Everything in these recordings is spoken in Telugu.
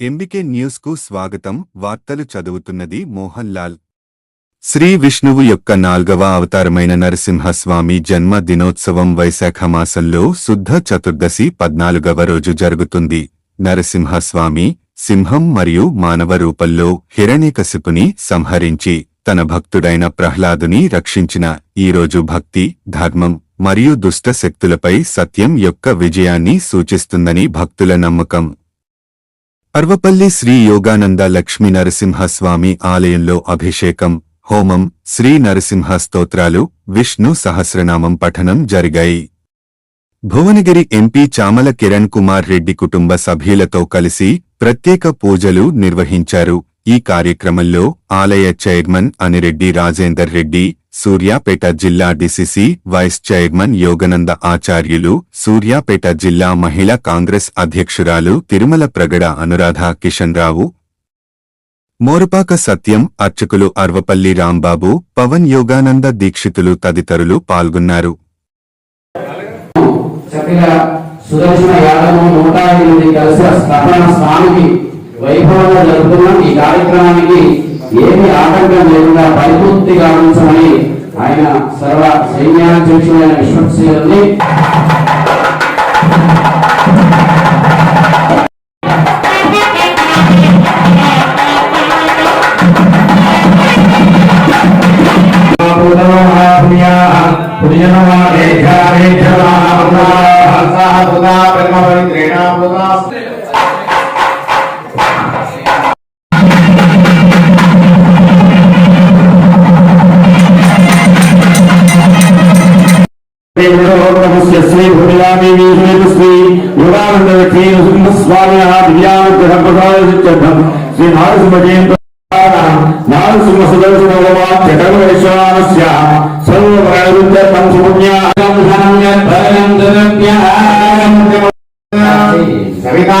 ఎంబికే న్యూస్కు స్వాగతం. వార్తలు చదువుతున్నది మోహన్ లాల్ శ్రీ విష్ణువు యొక్క నాల్గవ అవతారమైన నరసింహస్వామి జన్మ దినోత్సవం వైశాఖ మాసంలో శుద్ధ చతుర్దశి పద్నాలుగవ రోజు జరుగుతుంది. నరసింహస్వామి సింహం మరియు మానవ రూపంలో హిరణ్యకశిపుని సంహరించి తన భక్తుడైన ప్రహ్లాదుని రక్షించిన ఈ రోజు భక్తి ధర్మం మరియు దుష్ట శక్తులపై సత్యం యొక్క విజయాన్ని సూచిస్తుందని భక్తుల నమ్మకం. అర్వపల్లి శ్రీ యోగానంద లక్ష్మీ నరసింహస్వామి ఆలయంలో అభిషేకం హోమం శ్రీ నరసింహ స్తోత్రాలు విష్ణు సహస్రనామం పఠనం జరిగాయి. భువనగిరి ఎంపీ చామల కిరణ్ కుమార్ రెడ్డి కుటుంబ సభ్యులతో కలిసి ప్రత్యేక పూజలు నిర్వహించారు. ఈ కార్యక్రమంలో ఆలయ చైర్మన్ అనిరెడ్డి రాజేందర్ రెడ్డి సూర్యాపేట జిల్లా డిసిసి వైస్ చైర్మన్ యోగనంద ఆచార్యులు సూర్యాపేట జిల్లా మహిళా కాంగ్రెస్ అధ్యక్షురాలు తిరుమల ప్రగడ అనురాధ కిషన్ రావు. మోరపాక సత్యం అర్చకులు అర్వపల్లి రాంబాబు పవన్ యోగానంద దీక్షితులు తదితరులు పాల్గొన్నారు. సుదర్శన నూట ఎనిమిది కలిసి స్థాపన స్వామికి వైభవంగా జరుపుతున్నాం ఈ కార్యక్రమానికి ఏమి ఆటంకం లేకుండా పరిపూర్తిగా ఉంచమని ఆయన సర్వ సైన్యాధ్యక్షుడైన విశ్వశ్రీని శ్రీ భూమిలాదేవి శ్రీ యోగానంద శ్రీ స్వామి దివ్యానుగ్రహం శ్రీ నారసింహ జయంతి నారసింహ సుదర్శన భగవాన్ జగన్వేశ్వరాస్య సర్వప్రాయుద్ధ పంచపుణ్యాగం సవితా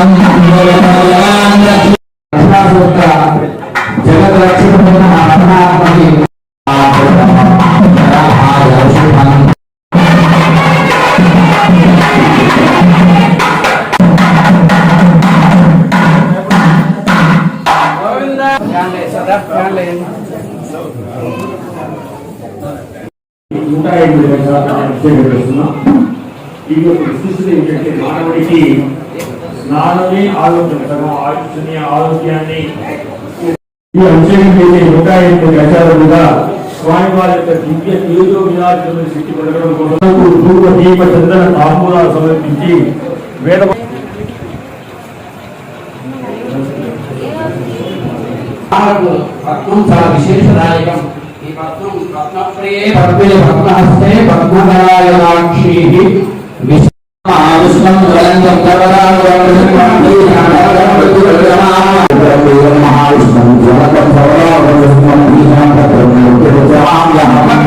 Thank you. నూట ఎనిమిది లక్షల చేస్తున్నాం ఇది ఒక విశిష్టత ఏంటంటే మానవుడికి స్నానమే ఆరోగ్యం సగం ఆయుష్ని ఆరోగ్యాన్ని ఈ అభిషేకం నూట ఎనిమిది లక్షలుగా స్వామి వారి యొక్క దివ్య తేజో విరాజులను శక్తి పడగడం కోసం ధూప దీప చందన తాంబూలాలు సమర్పించి వేద మనకు పద్మం చాలా విశేషదాయకం ఈ పద్మం రత్నప్రియే పద్మిని పద్మహస్తే పద్మదళాయలాక్షి విష్ణం జ్వలంతం మహావిష్ణం జ్వలంతం ఓం